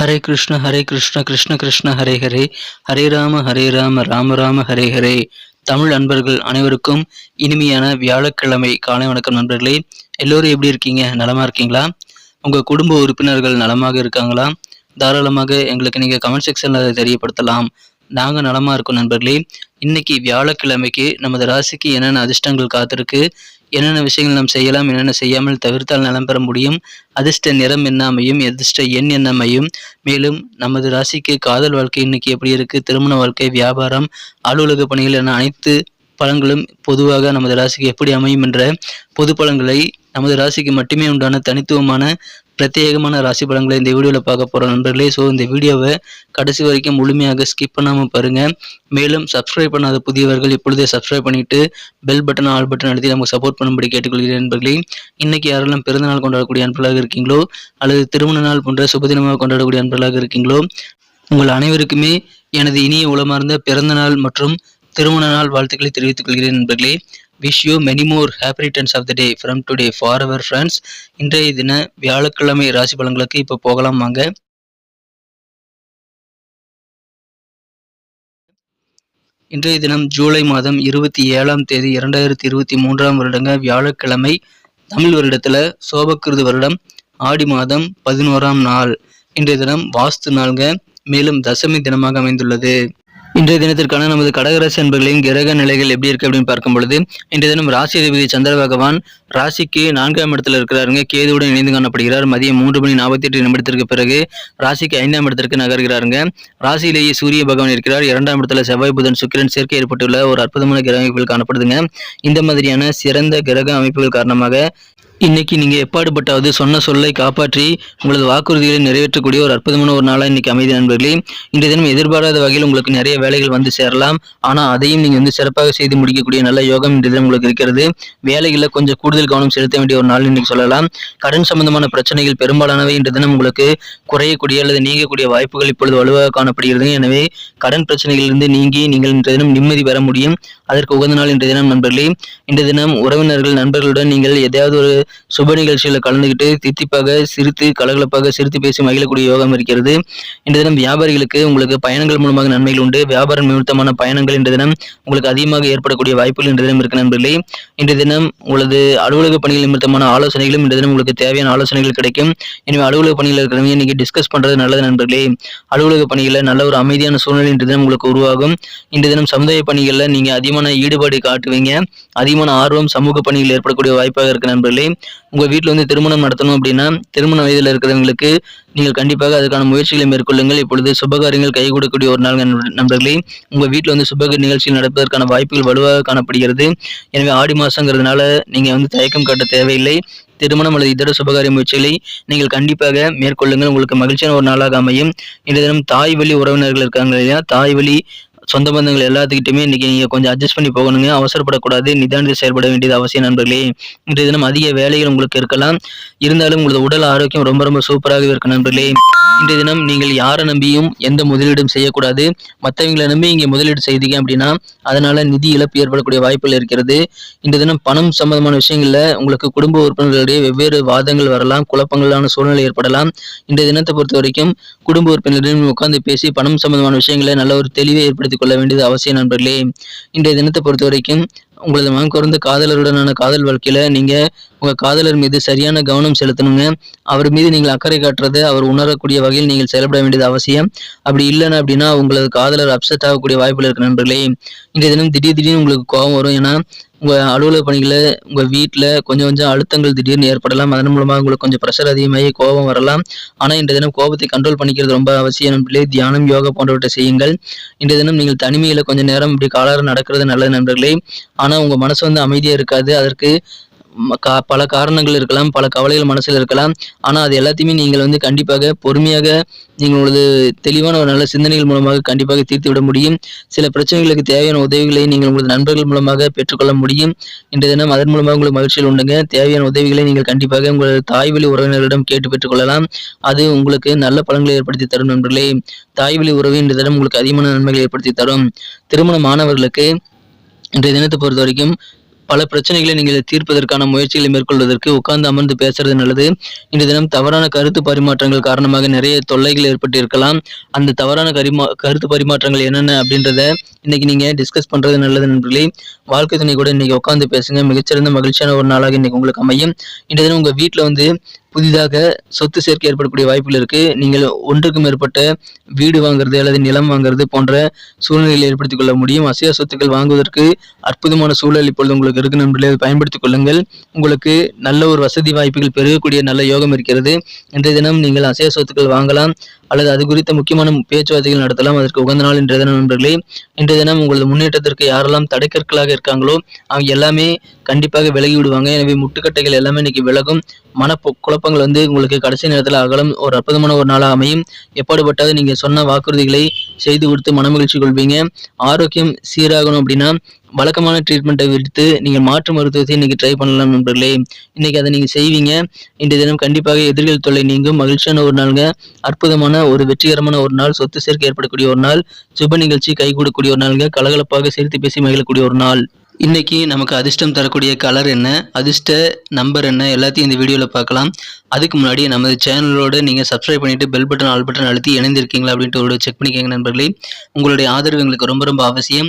ஹரே கிருஷ்ண ஹரே கிருஷ்ண கிருஷ்ண கிருஷ்ண ஹரே ஹரே. ஹரே ராம ஹரே ராம ராம ராம ஹரே ஹரே. தமிழ் நண்பர்கள் அனைவருக்கும் இனிமையான வியாழக்கிழமை காலை வணக்கம் நண்பர்களே. எல்லோரும் எப்படி இருக்கீங்க? நலமா இருக்கீங்களா? உங்க குடும்ப உறுப்பினர்கள் நலமாக இருக்காங்களா? தாராளமாக எங்களுக்கு நீங்க கமெண்ட் செக்ஷன்ல அதை தெரியப்படுத்தலாம். நாங்க நலமா இருக்கோம் நண்பர்களே. இன்னைக்கு வியாழக்கிழமைக்கு நமது ராசிக்கு என்னென்ன அதிர்ஷ்டங்கள் காத்திருக்கு? என்னென்ன விஷயங்கள் நாம் செய்யலாம் என்னென்ன செய்யாமல் தவிர்த்தால் நலம் பெற முடியும்? அதிர்ஷ்ட நிறம் என்ன அமையும் அதிர்ஷ்ட எண் என்ன அமையும் மேலும் நமது ராசிக்கு காதல் வாழ்க்கை இன்னைக்கு எப்படி இருக்கு? திருமண வாழ்க்கை வியாபாரம் அலுவலக பணிகள் என அனைத்து பலன்களும் பொதுவாக நமது ராசிக்கு எப்படி அமையும் என்ற பொது பலன்களை நமது ராசிக்கு மட்டுமே உண்டான தனித்துவமான பிரத்யேகமான ராசி பலன்களை இந்த வீடியோவில் பார்க்க போகிறோம் நண்பர்களே. ஸோ இந்த வீடியோவை கடைசி வரைக்கும் முழுமையாக ஸ்கிப் பண்ணாமல் பாருங்கள் மேலும் சப்ஸ்கிரைப் பண்ணாத புதியவர்கள் இப்பொழுதே சப்ஸ்கிரைப் பண்ணிவிட்டு பெல் பட்டன் ஆல் பட்டன் அழுத்தி நமக்கு சப்போர்ட் பண்ணும்படி கேட்டுக்கொள்கிறேன் நண்பர்களே. இன்றைக்கி யாரெல்லாம் பிறந்தநாள் கொண்டாடக்கூடிய அன்பர்களாக இருக்கீங்களோ அல்லது திருமண நாள் போன்ற சுபதினமாக கொண்டாடக்கூடிய அன்பர்களாக இருக்கீங்களோ உங்கள் அனைவருக்குமே எனது இனிய உளமார்ந்த பிறந்த நாள் மற்றும் திருமண நாள் வாழ்த்துக்களை தெரிவித்துக் கொள்கிறேன் நண்பர்களே. Wish you many more happy returns of the day from today for our friends இன்றைய தின வியாழக்கிழமை ராசி பலன்களுக்கு இப்போ போகலாம் வாங்க. இன்றைய தினம் ஜூலை மாதம் இருபத்தி ஏழாம் தேதி இரண்டாயிரத்தி இருபத்தி மூன்றாம் வருடங்க வியாழக்கிழமை தமிழ் வருடத்துல சோபக்கிருது வருடம் ஆடி மாதம் பதினோராம் நாள். இன்றைய தினம் வாஸ்து நாள்க மேலும் தசமி தினமாக அமைந்துள்ளது. இன்றைய தினத்திற்கான நமது கடகராசி அன்பர்களின் கிரக நிலைகள் எப்படி இருக்கு அப்படின்னு பார்க்கும் பொழுது இன்றைய தினம் ராசி அதிபதி சந்திர பகவான் ராசிக்கு நான்காம் இடத்துல இருக்கிறாருங்க. கேதுவுடன் இணைந்து காணப்படுகிறார். மதியம் மூன்று மணி நாற்பத்தி எட்டு நிமிடத்திற்கு பிறகு ராசிக்கு ஐந்தாம் இடத்திற்கு நகர்கிறாருங்க. ராசியிலேயே சூரிய பகவான் இருக்கிறார். இரண்டாம் இடத்துல செவ்வாய் புதன் சுக்கிரன் சேர்க்கை ஏற்பட்டுள்ள ஒரு அற்புதமான கிரக அமைப்புகள் காணப்படுதுங்க. இந்த மாதிரியான சிறந்த கிரக அமைப்புகள் காரணமாக இன்னைக்கு நீங்கள் எப்பாடுபட்டாவது சொன்ன சொல்லை காப்பாற்றி உங்களது வாக்குறுதிகளை நிறைவேற்றக்கூடிய ஒரு அற்புதமான ஒரு நாளாக இன்னைக்கு அமைதி நண்பர்களே. இன்றைய தினம் எதிர்பாராத வகையில் உங்களுக்கு நிறைய வேலைகள் வந்து சேரலாம். ஆனால் அதையும் நீங்கள் வந்து சிறப்பாக செய்து முடிக்கக்கூடிய நல்ல யோகம் இன்றைய தினம் உங்களுக்கு இருக்கிறது. வேலைகளில் கொஞ்சம் கூடுதல் கவனம் செலுத்த வேண்டிய ஒரு நாள் இன்னைக்கு சொல்லலாம். கடன் சம்பந்தமான பிரச்சனைகள் பெரும்பாலானவை இன்றைய தினம் உங்களுக்கு குறையக்கூடிய அல்லது நீங்கக்கூடிய வாய்ப்புகள் இப்பொழுது வலுவாக காணப்படுகிறது எனவே கடன் பிரச்சனைகளிலிருந்து நீங்கி நீங்கள் இன்றைய தினம் நிம்மதி பெற முடியும். அதற்கு உகந்த நாள் இன்றைய தினம் நண்பர்களே. இன்றைய தினம் உறவினர்கள் நண்பர்களுடன் நீங்கள் எதையாவது ஒரு சுப நிகழ்ச்சியில் கலந்துக்கிட்டு தித்திப்பாக சிரித்து கலகலப்பாக சிரித்து பேசி மகிழக்கூடிய யோகம் இருக்கிறது. இன்றைய தினம் வியாபாரிகளுக்கு உங்களுக்கு பயணங்கள் மூலமாக நன்மைகள் உண்டு. வியாபாரம் நிமித்தமான பயணங்கள் இன்றைய தினம் உங்களுக்கு அதிகமாக ஏற்படக்கூடிய வாய்ப்புகள் இன்றைய தினம் இருக்கு நண்பர்களே. இன்றைய தினம் உங்களது அலுவலக பணிகள் நிமித்தமான ஆலோசனைகளும் இன்றைய தினம் உங்களுக்கு தேவையான ஆலோசனைகள் கிடைக்கும். எனவே அலுவலக பணியில் இருக்கிறவங்க இன்னைக்கு டிஸ்கஸ் பண்றது நல்லது நண்பர்களே. அலுவலக பணிகளில் நல்ல ஒரு அமைதியான சூழ்நிலை இன்றைய தினம் உங்களுக்கு உருவாகும். இன்றைய தினம் சமுதாய பணிகளில் நீங்கள் அதிகமாக அதிகமான ஈடுபாடு காட்டுவீங்க. அதிகமான ஆர்வம் சமூக பணிகள் ஏற்படக்கூடிய வாய்ப்பாக இருக்கு நண்பர்களே. உங்க வீட்டில் வந்து திருமணம் நடத்தணும் அப்படின்னா திருமண வயதில் இருக்கிறவங்களுக்கு நீங்கள் கண்டிப்பாக அதுக்கான முயற்சிகளை மேற்கொள்ளுங்கள். இப்பொழுது சுபகாரியங்கள் கை கொடுக்கக்கூடிய ஒரு நாள் நண்பர்களே. உங்க வீட்டில் வந்து சுபக நிகழ்ச்சிகள் நடப்பதற்கான வாய்ப்புகள் வலுவாக காணப்படுகிறது. எனவே ஆடி மாசங்கிறதுனால நீங்க வந்து தயக்கம் காட்ட தேவையில்லை. திருமணம் அல்லது இதர சுபகாரிய முயற்சிகளை நீங்கள் கண்டிப்பாக மேற்கொள்ளுங்கள். உங்களுக்கு மகிழ்ச்சியான ஒரு நாளாக அமையும். இந்த தினம் தாய் வழி உறவினர்கள் இருக்காங்க இல்லையா? தாய் வழி சொந்த பந்தங்கள் எல்லாத்துக்கிட்டுமே இன்னைக்கு நீங்க கொஞ்சம் அட்ஜஸ்ட் பண்ணி போகணுங்க. அவசரப்படக்கூடாது. நிதானத்தில் செயல்பட வேண்டியது அவசியம் நண்பர்களே. இன்றைய தினம் அதிக வேலைகள் உங்களுக்கு இருக்கலாம். இருந்தாலும் உங்களது உடல் ஆரோக்கியம் ரொம்ப ரொம்ப சூப்பராகவே இருக்கு நண்பர்களே. இன்றைய தினம் நீங்கள் யாரை நம்பியும் எந்த முதலீடும் செய்யக்கூடாது. மற்றவங்களை நம்பி இங்கே முதலீடு செய்தீங்க அப்படின்னா அதனால நிதி இழப்பு ஏற்படக்கூடிய வாய்ப்புகள் இருக்கிறது. இன்றைய தினம் பணம் சம்பந்தமான விஷயங்கள்ல உங்களுக்கு குடும்ப உறுப்பினர்களிடையே வெவ்வேறு வாதங்கள் வரலாம். குழப்பங்களான சூழ்நிலை ஏற்படலாம். இன்றைய தினத்தை பொறுத்த வரைக்கும் குடும்ப உறுப்பினர்களிடம் உட்கார்ந்து பேசி பணம் சம்பந்தமான விஷயங்களை நல்ல ஒரு தெளிவை பயன்படுத்திக் கொள்ள வேண்டியது அவசியம் நண்பர்களே. இன்றைய தினத்தை பொறுத்த வரைக்கும் உங்களது மனம் குறைந்த காதலருடனான காதல் வாழ்க்கையில நீங்க உங்க காதலர் மீது சரியான கவனம் செலுத்தணுங்க. அவர் மீது நீங்கள் அக்கறை காட்டுறது அவர் உணரக்கூடிய வகையில் நீங்கள் செயல்பட வேண்டியது அவசியம். அப்படி இல்லைன்னா அப்படின்னா உங்களது காதலர் அப்செட் ஆகக்கூடிய வாய்ப்புகள் இருக்கு நண்பர்களே. இன்றைய தினம் திடீர் திடீர்னு உங்களுக்கு கோபம் வரும். ஏன்னா உங்க அலுவலக பணிகளை உங்க வீட்டில் கொஞ்சம் கொஞ்சம் அழுத்தங்கள் திடீர்னு ஏற்படலாம். அதன் மூலமாக உங்களுக்கு கொஞ்சம் ப்ரெஷர் அதிகமாகி கோபம் வரலாம். ஆனால் இன்றைய தினம் கோபத்தை கண்ட்ரோல் பண்ணிக்கிறது ரொம்ப அவசியம் நண்பர்களே. தியானம் யோகா போன்றவற்றை செய்யுங்கள். இன்றைய தினம் நீங்கள் தனிமையில் கொஞ்சம் நேரம் இப்படி காலாரம் நடக்கிறது நல்லது நண்பர்களே. ஆனால் உங்கள் மனசு வந்து அமைதியாக இருக்காது. அதற்கு கா- பல காரணங்கள் இருக்கலாம் பல கவலைகள் மனசில் இருக்கலாம். ஆனால் அது எல்லாத்தையுமே நீங்கள் வந்து கண்டிப்பாக பொறுமையாக நீங்களது தெளிவான ஒரு நல்ல சிந்தனைகள் மூலமாக கண்டிப்பாக தீர்த்து விட முடியும். சில பிரச்சனைகளுக்கு தேவையான உதவிகளை நீங்கள் உங்களது நண்பர்கள் மூலமாக பெற்றுக்கொள்ள முடியும். இன்றைய தினம் அதன் மூலமாக உங்களுக்கு மகிழ்ச்சியில் உண்டுங்க. தேவையான உதவிகளை நீங்கள் கண்டிப்பாக உங்களது தாய் வழி உறவினர்களிடம் கேட்டு பெற்றுக்கொள்ளலாம். அது உங்களுக்கு நல்ல பலன்களை ஏற்படுத்தி தரும் நண்பர்களே. தாய் வழி உறவு இன்றைய தினம் உங்களுக்கு அதிகமான நன்மைகளை ஏற்படுத்தி தரும். திருமண மாணவர்களுக்கு இன்றைய தினத்தை பொறுத்த வரைக்கும் பல பிரச்சனைகளை நீங்கள் தீர்ப்பதற்கான முயற்சிகளை மேற்கொள்வதற்கு உட்கார்ந்து அமர்ந்து பேசுறது நல்லது. இன்றைய தினம் தவறான கருத்து பரிமாற்றங்கள் காரணமாக நிறைய தொல்லைகள் ஏற்பட்டு இருக்கலாம் அந்த தவறான கரிமா கருத்து பரிமாற்றங்கள் என்னென்ன அப்படின்றத இன்னைக்கு நீங்க டிஸ்கஸ் பண்றது நல்லது நண்பர்களே. வாழ்க்கை துணை கூட இன்னைக்கு உட்காந்து பேசுங்க. மிகச்சிறந்த மகிழ்ச்சியான ஒரு நாளாக இன்னைக்கு உங்களுக்கு அமையும். இன்றைய தினம் உங்க வீட்டில் வந்து புதிதாக சொத்து சேர்க்கை ஏற்படக்கூடிய வாய்ப்புகள் இருக்குது நீங்கள் ஒன்றுக்கும் மேற்பட்ட வீடு வாங்குறது அல்லது நிலம் வாங்குறது போன்ற சூழ்நிலைகளை ஏற்படுத்திக் கொள்ள முடியும். அசையா சொத்துக்கள் வாங்குவதற்கு அற்புதமான சூழல் இப்பொழுது உங்களுக்கு இருக்கு நண்பர்களே. பயன்படுத்திக் கொள்ளுங்கள். உங்களுக்கு நல்ல ஒரு வசதி வாய்ப்புகள் பெருகக்கூடிய நல்ல யோகம் இருக்கிறது. இன்றைய தினம் நீங்கள் அசையா சொத்துக்கள் வாங்கலாம். அல்லது அது குறித்த முக்கியமான பேச்சுவார்த்தைகள் நடத்தலாம். அதற்கு உகந்த நாள் இன்றைய தினம் நண்பர்களே. இன்றைய தினம் உங்களது முன்னேற்றத்திற்கு யாரெல்லாம் தடைக்கற்களாக இருக்காங்களோ அவங்க எல்லாமே கண்டிப்பாக விலகி விடுவாங்க. எனவே முட்டுக்கட்டைகள் எல்லாமே இன்னைக்கு விலகும். மன குழப்பங்கள் வந்து உங்களுக்கு கடைசி நேரத்தில் அகலம். ஒரு அற்புதமான ஒரு நாளாக அமையும். எப்பாடுபட்டாவது நீங்கள் சொன்ன வாக்குறுதிகளை செய்து கொடுத்து மனமகிழ்ச்சி கொள்வீங்க. ஆரோக்கியம் சீராகணும் அப்படின்னா வழக்கமான ட்ரீட்மெண்ட்டை விடுத்து நீங்கள் மாற்று மருத்துவத்தை இன்னைக்கு ட்ரை பண்ணலாம் நண்பர்களே. இன்றைக்கி அதை நீங்கள் செய்வீங்க. இன்றைய தினம் கண்டிப்பாக எதிர்கள் தொல்லை நீங்கும். மகிழ்ச்சியான ஒரு நாளுங்க. அற்புதமான ஒரு வெற்றிகரமான ஒரு நாள். சொத்து சேர்க்கை ஏற்படக்கூடிய ஒரு நாள். சுப நிகழ்ச்சி கைகூடக்கூடிய ஒரு நாளுங்க. கலகலப்பாக சேர்த்து பேசி மகிழக்கூடிய ஒரு நாள். இன்னைக்கு நமக்கு அதிர்ஷ்டம் தரக்கூடிய கலர் என்ன? அதிர்ஷ்ட நம்பர் என்ன? எல்லாத்தையும் இந்த வீடியோவில் பார்க்கலாம். அதுக்கு முன்னாடி நமது சேனலோடு நீங்கள் சப்ஸ்கிரைப் பண்ணிவிட்டு பெல் பட்டன் ஆல் பட்டன் அழுத்தி இணைந்திருக்கீங்களா அப்படின்ட்டு ஒரு செக் பண்ணிக்கோங்க நண்பர்களே. உங்களுடைய ஆதரவு எங்களுக்கு ரொம்ப ரொம்ப அவசியம்.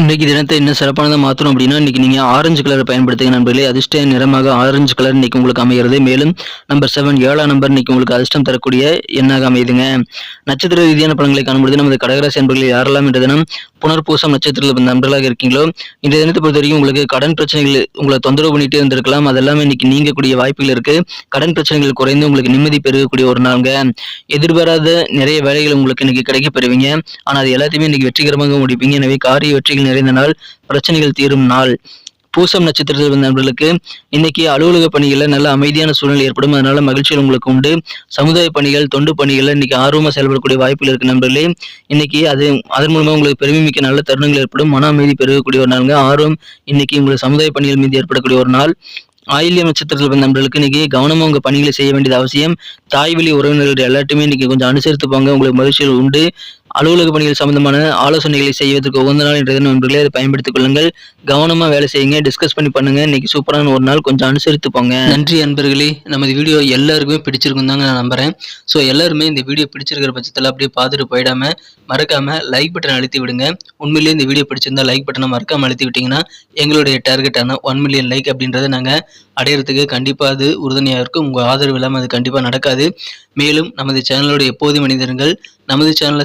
இன்னைக்கு தினத்தை இன்னும் சிறப்பானதாக மாற்றணும் அப்படின்னா இன்னைக்கு நீங்கள் ஆரஞ்சு கலரை பயன்படுத்துங்க நண்பர்களே. அதிர்ஷ்ட நிறமாக ஆரஞ்சு கலர் இன்னைக்கு உங்களுக்கு அமைகிறது. மேலும் நம்பர் செவன் ஏழாம் நம்பர் இன்னைக்கு உங்களுக்கு அதிர்ஷ்டம் தரக்கூடிய எண்ணாக அமையுதுங்க. நட்சத்திர ரீதியான பலன்களை காணும்பொழுது நமது கடகராசி நண்பர்கள் யாரெல்லாம் இன்றைய தினம் புனர்பூசம் நட்சத்திரத்தில் நண்பர்களாக இருக்கீங்களோ இந்த தினத்தை பொறுத்த வரைக்கும் உங்களுக்கு கடன் பிரச்சனைகள் உங்களை தொந்தரவு பண்ணிட்டே இருந்திருக்கலாம். அதெல்லாமே இன்னைக்கு நீங்கக்கூடிய வாய்ப்புகள் இருக்கு. கடன் பிரச்சனைகள் குறைந்து உங்களுக்கு நிம்மதி பெருகக்கூடிய ஒரு நாளுங்க. எதிர்பாராத நிறைய வேலைகள் உங்களுக்கு இன்னைக்கு கிடைக்க பெறுவீங்க ஆனால் அது எல்லாத்தையுமே இன்னைக்கு வெற்றிகரமாக முடிப்பீங்க. எனவே காரிய வெற்றிகள் நிறைந்த நாள் பிரச்சனைகள் தீரும் நாள். பூசம் நட்சத்திரத்தில் வந்த நண்பர்களுக்கு இன்னைக்கு அலுவலக பணிகளில் நல்ல அமைதியான சூழ்நிலை ஏற்படும். அதனால மகிழ்ச்சிகள் உங்களுக்கு உண்டு. சமுதாய பணிகள் தொண்டு பணிகள் இன்னைக்கு ஆர்வமாக செயல்படக்கூடிய வாய்ப்புகள் இருக்கு நண்பர்களே. இன்னைக்கு அது அதன் மூலமாக உங்களுக்கு பெருமை மிக்க நல்ல தருணங்கள் ஏற்படும். மன அமைதி பெருகக்கூடிய ஒரு நாளுங்க. ஆர்வம் இன்னைக்கு உங்களுக்கு சமுதாய பணிகள் மீது ஏற்படக்கூடிய ஒரு நாள். ஆயில்ய நட்சத்திரத்தில் வந்த நண்பர்களுக்கு இன்னைக்கு கவனமாக உங்கள் பணிகளை செய்ய வேண்டியது அவசியம். தாய் வழி உறவினர்கள் எல்லாத்தையுமே இன்னைக்கு கொஞ்சம் அனுசரித்து போங்க. உங்களுக்கு மகிழ்ச்சிகள் உண்டு. அலுவலக பணிகள் சம்பந்தமான ஆலோசனைகளை செய்வதற்கு உகந்த நாள் என்ற நண்பர்களே அதை பயன்படுத்திக் கொள்ளுங்கள். கவனமாக வேலை செய்யுங்க டிஸ்கஸ் பண்ணி பண்ணுங்க. இன்னைக்கு சூப்பரான ஒரு நாள் கொஞ்சம் அனுசரித்து போங்க. நன்றி அன்பர்களே. நமது வீடியோ எல்லாருக்குமே பிடிச்சிருக்கும் தாங்க நான் நம்புறேன். ஸோ எல்லாருமே இந்த வீடியோ பிடிச்சிருக்கிற பட்சத்தில் அப்படியே பார்த்துட்டு போயிடாம மறக்காம லைக் பட்டன் அழுத்தி விடுங்க. உண்மையிலேயே இந்த வீடியோ பிடிச்சிருந்தா லைக் பட்டனை மறக்காம அழுத்தி விட்டீங்கன்னா எங்களுடைய டார்கெட்டான ஒன் மில்லியன் லைக் அப்படின்றத நாங்கள் அடையிறதுக்கு கண்டிப்பாக அது உறுதுணையாக இருக்கும். உங்கள் ஆதரவு இல்லாமல் அது கண்டிப்பாக நடக்காது. மேலும் நமது சேனலோட எப்போதும் மனிதர்கள் நமது சேனலை